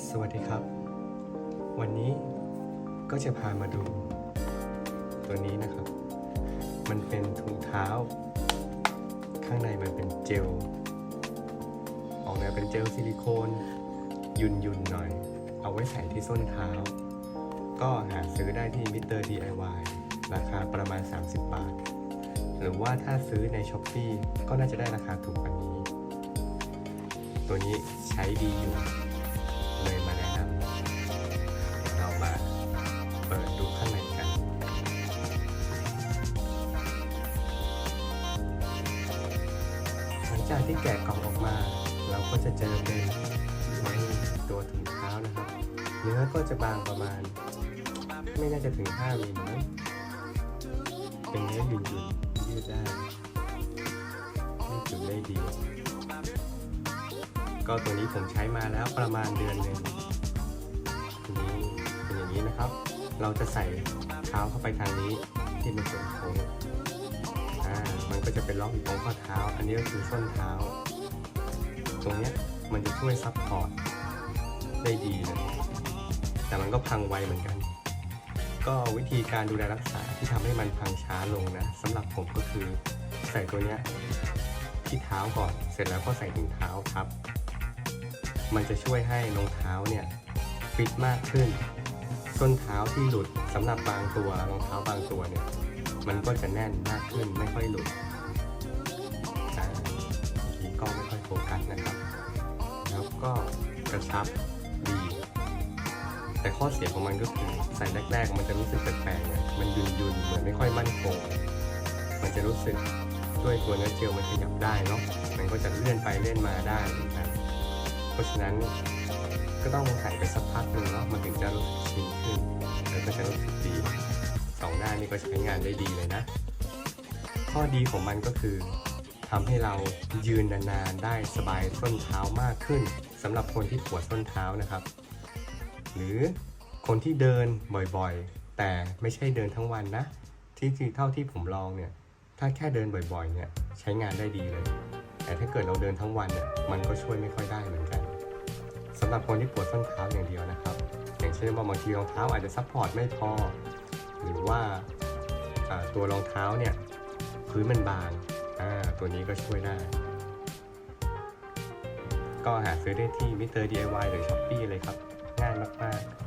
สวัสดีครับ วันนี้ก็จะพามาดู ตัวนี้นะครับ มันเป็นถุงเท้า ข้างในมันเป็นเจล ออกแนวเป็นเจลซิลิโคนยุนยุนๆหน่อย เอาไว้ใส่ที่ส้นเท้า ก็หาซื้อได้ที่มิเตอร์ DIY ราคาประมาณ 30 บาท หรือว่าถ้าซื้อใน s h อ p e e ก็น่าจะได้ราคาถูกกว่านี้ ตัวนี้ใช้ดีอยู่ ลังจากที่แกะกล่องออกมา เราก็จะเจอเป็นไม้ตัวถุงเท้านะครับ เนื้อก็จะบางประมาณ ไม่น่าจะถึง5มิลนะเป็นเนื้อยืดๆยืดได้ยืดหยุ่นได้ดี ก็ตัวนี้ผมใช้มาแล้วประมาณเดือนหนึ่งนี่เป็นอย่างนี้นะครับ เราจะใส่เท้าเข้าไปทางนี้ที่เป็นส่วนโค้ง จะเป็นล็อกอยู่ตรงข้อเท้า อันนี้ก็คือส้นเท้า ตรงเนี้ยมันจะช่วยซับพอร์ตได้ดีเลยแต่มันก็พังไวเหมือนกัน ก็วิธีการดูแลรักษาที่ทำให้มันพังช้าลงนะสำหรับผมก็คือใส่ตัวเนี้ยที่เท้าก่อนเสร็จแล้วก็ใส่ถุงเท้าครับ มันจะช่วยให้รองเท้าเนี่ยฟิตมากขึ้น ส้นเท้าที่หลุดสำหรับบางตัวรองเท้าบางตัวเนี่ยมันก็จะแน่นมากขึ้นไม่ค่อยหลุด กัสนะครับ แล้วก็กระชับดี แต่ข้อเสียของมันก็คือใส่แรก ๆ มันจะรู้สึกแปลกๆนี่ยมันยุนๆเหมือนไม่ค่อยมั่นคง มันจะรู้สึกด้วยตัวเนื้อเจลมันขยับได้เนาะ มันก็จะเลื่อนไปเลื่อนมาได้อนกันเพราะฉะนั้นก็ต้องใส่ไปสักพักหนึ่งเนาะ มันถึงจะรู้สึกชินขึ้น แล้วก็จะรู้สึกดีสองหน้านี่ก็ใช้งานได้ดีเลยนะ ข้อดีของมันก็คือ ทำให้เรายืนนานๆได้สบายส้นเท้ามากขึ้นสำหรับคนที่ปวดส้นเท้านะครับ หรือคนที่เดินบ่อยๆ แต่ไม่ใช่เดินทั้งวันนะ ที่ที่เท่าที่ผมลองเนี่ย ถ้าแค่เดินบ่อยๆ เนี่ยใช้งานได้ดีเลย แต่ถ้าเกิดเราเดินทั้งวันเนี่ยมันก็ช่วยไม่ค่อยได้เหมือนกันสำหรับคนที่ปวดส้นเท้าอย่างเดียวนะครับ อย่างเช่นว่าบางทีรองเท้าอาจจะซัพพอร์ตไม่พอ หรือว่าตัวรองเท้าเนี่ยพื้นมันบาง ตัวนี้ก็ช่วยได้ ก็หาซื้อได้ที่มิเตอร์ DIY หรือ s h อ p e e เลยครับ ง่ายมากๆ